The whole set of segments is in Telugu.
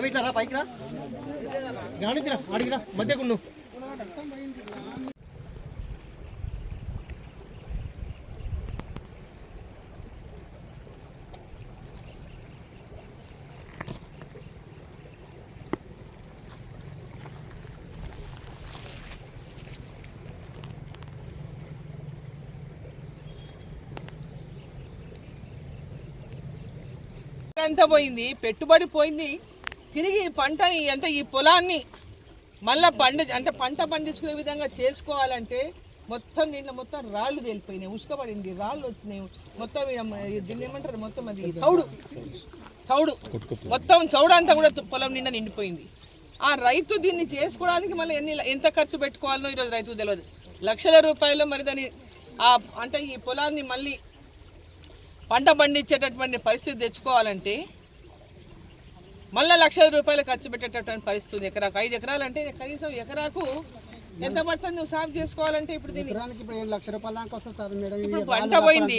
ఆమె ఇట్లా రా. పైకి రా. గానిచ్చిరా అడిగిరా మధ్యకు నువ్వు అంతా పోయింది పెట్టుబడి పోయింది. తిరిగి ఈ పంటని అంటే ఈ పొలాన్ని మళ్ళీ పండి అంటే పంట పండించుకునే విధంగా చేసుకోవాలంటే మొత్తం దీంట్లో మొత్తం రాళ్ళు తేలిపోయినాయి ఉసుకబడింది రాళ్ళు వచ్చినాయి. మొత్తం దీన్ని ఏమంటారు? మొత్తం అది చౌడు. చౌడు. మొత్తం చౌడు అంతా కూడా పొలం నిండా నిండిపోయింది. ఆ రైతు దీన్ని చేసుకోవడానికి మళ్ళీ ఎన్ని ఎంత ఖర్చు పెట్టుకోవాలో ఈరోజు రైతుకు తెలియదు లక్షల రూపాయలు మరి దాన్ని ఆ అంటే ఈ పొలాన్ని మళ్ళీ పంట పండించేటటువంటి పరిస్థితి తెచ్చుకోవాలంటే మళ్ళీ లక్షల రూపాయలు ఖర్చు పెట్టేటటువంటి పరిస్థితి ఎకరాకు ఐదు ఎకరాలు అంటే కనీసం ఎకరాకు ఎంత పడుతుంది నువ్వు సాగు చేసుకోవాలంటే ఇప్పుడు ఇప్పుడు పంట పోయింది.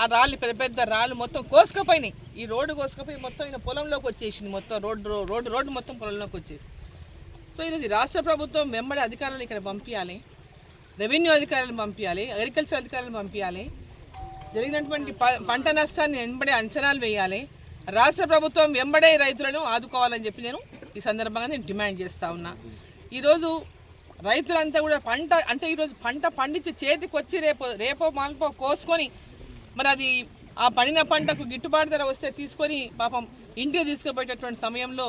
ఆ రాళ్ళు పెద్ద పెద్ద రాళ్ళు మొత్తం కోసుకపోయినాయి. ఈ రోడ్డు కోసుకపోయి మొత్తం ఈయన పొలంలోకి వచ్చేసింది. మొత్తం రోడ్డు రోడ్డు రోడ్డు మొత్తం పొలంలోకి వచ్చేసి సో ఇది రాష్ట్ర ప్రభుత్వం వెంబడి అధికారులు ఇక్కడ పంపించాలి. రెవెన్యూ అధికారులను పంపించాలి. అగ్రికల్చర్ అధికారులను పంపించాలి. జరిగినటువంటి పంట నష్టాన్ని వెంబడే అంచనాలు వేయాలి. రాష్ట్ర ప్రభుత్వం వెంబడే రైతులను ఆదుకోవాలని చెప్పి నేను ఈ సందర్భంగా నేను డిమాండ్ చేస్తూ ఉన్నా. ఈరోజు రైతులంతా కూడా పంట అంటే ఈరోజు పంట పండించి చేతికి వచ్చి రేపు రేపో మాల్పో కోసుకొని మరి అది ఆ పండిన పంటకు గిట్టుబాటు ధర వస్తే తీసుకొని పాపం ఇంటికి తీసుకుపోయేటటువంటి సమయంలో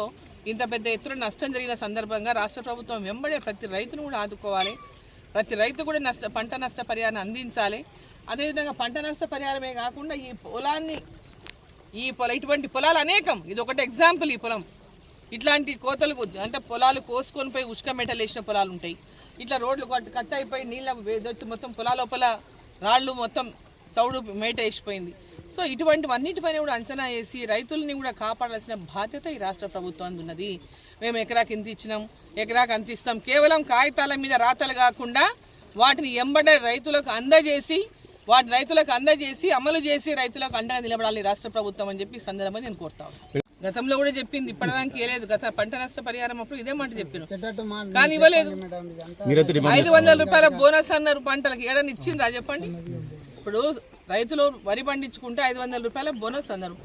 ఇంత పెద్ద ఎత్తున నష్టం జరిగిన సందర్భంగా రాష్ట్ర ప్రభుత్వం వెంబడే ప్రతి రైతును కూడా ఆదుకోవాలి. ప్రతి రైతు కూడా నష్ట పంట నష్ట పరిహారాన్ని అందించాలి. అదేవిధంగా పంట నష్ట పరిహారమే కాకుండా ఈ పొలాన్ని ఈ పొల ఇటువంటి పొలాలు అనేకం. ఇది ఒకటి ఎగ్జాంపుల్ ఈ పొలం. ఇట్లాంటి కోతలు అంటే పొలాలు కోసుకొని పోయి ఉష్క మెటలు వేసిన పొలాలు ఉంటాయి. ఇట్లా రోడ్లు కట్ అయిపోయి నీళ్ళ వచ్చి మొత్తం పొలాల లోపల రాళ్ళు మొత్తం చౌడు మేట వేసిపోయింది. సో ఇటువంటివన్నిటిపైన కూడా అంచనా వేసి రైతుల్ని కూడా కాపాడాల్సిన బాధ్యత ఈ రాష్ట్ర ప్రభుత్వం ఉన్నది. మేము ఎకరాకి ఇంత ఇచ్చినాం? ఎకరాకి అంత ఇస్తాం. కేవలం కాగితాల మీద రాతలు కాకుండా వాటిని ఎంబడే రైతులకు అందజేసి వాటి రైతులకు అందజేసి అమలు చేసి రైతులకు అండగా నిలబడాలి రాష్ట్ర ప్రభుత్వం అని చెప్పి సందర్భంగా నేను కోరుతా ఉన్నాను. గతంలో కూడా చెప్పింది ఇప్పటిదానికి ఏలేదు. గత పంట నష్ట పరిహారం అప్పుడు ఇదే మాట చెప్పాను కానీ ఇవ్వలేదు. ఐదు వందల రూపాయల బోనస్ అన్నారు పంటలకు. ఏడని ఇచ్చిండ్రా చెప్పండి? ఇప్పుడు రైతులు వరి పండించుకుంటే ఐదు వందల రూపాయల బోనస్ అన్నారు.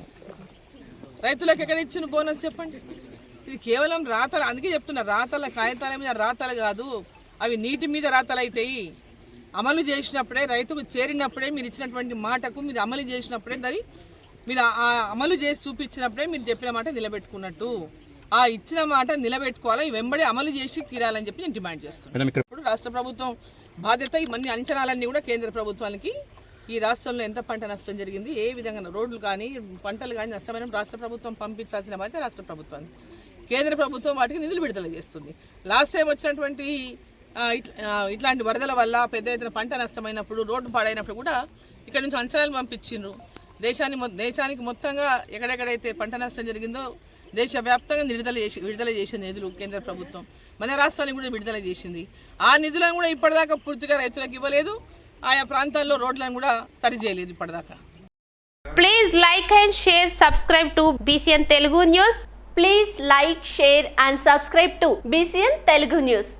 రైతులకు ఎక్కడ ఇచ్చిన బోనస్ చెప్పండి? ఇది కేవలం రాతలు. అందుకే చెప్తున్నా రాతల కాగితాల మీద రాతలు కాదు. అవి నీటి మీద రాతలు అవుతాయి అమలు చేసినప్పుడే రైతుకు చేరినప్పుడే మీరు ఇచ్చినటువంటి మాటకు మీరు అమలు చేసినప్పుడే అది మీరు అమలు చేసి చూపించినప్పుడే మీరు చెప్పిన మాట నిలబెట్టుకున్నట్టు. ఆ ఇచ్చిన మాట నిలబెట్టుకోవాలి వెంబడి అమలు చేసి తీరాలని చెప్పి నేను డిమాండ్ చేస్తున్నాను ఇప్పుడు రాష్ట్ర ప్రభుత్వం బాధ్యత ఇవన్నీ అంచనాలన్నీ కూడా కేంద్ర ప్రభుత్వానికి ఈ రాష్ట్రంలో ఎంత పంట నష్టం జరిగింది ఏ విధంగా రోడ్లు కానీ పంటలు కానీ నష్టమైన రాష్ట్ర ప్రభుత్వం పంపించాల్సిన బాధ్యత రాష్ట్ర ప్రభుత్వానికి. కేంద్ర ప్రభుత్వం వాటికి నిధులు విడుదల చేస్తుంది. లాస్ట్ టైం వచ్చినటువంటి ఇట్లాంటి వరదల వల్ల పెద్ద ఎత్తున పంట నష్టమైనప్పుడు రోడ్డు పాడైనప్పుడు కూడా ఇక్కడ నుంచి అంచనాలు పంపించిండ్రు. దేశాన్ని దేశానికి మొత్తంగా ఎక్కడెక్కడైతే పంట నష్టం జరిగిందో దేశవ్యాప్తంగా విడుదల చేసి విడుదల చేసిన నిధులు కేంద్ర ప్రభుత్వం. మన రాష్ట్రానికి కూడా విడుదల చేసింది. ఆ నిధులను కూడా ఇప్పటిదాకా పూర్తిగా రైతులకు ఇవ్వలేదు. ఆయా ప్రాంతాల్లో రోడ్లను కూడా సరి చేయలేదు ఇప్పటిదాకా please like and share subscribe to BCN Telugu news please like share and subscribe to BCN Telugu news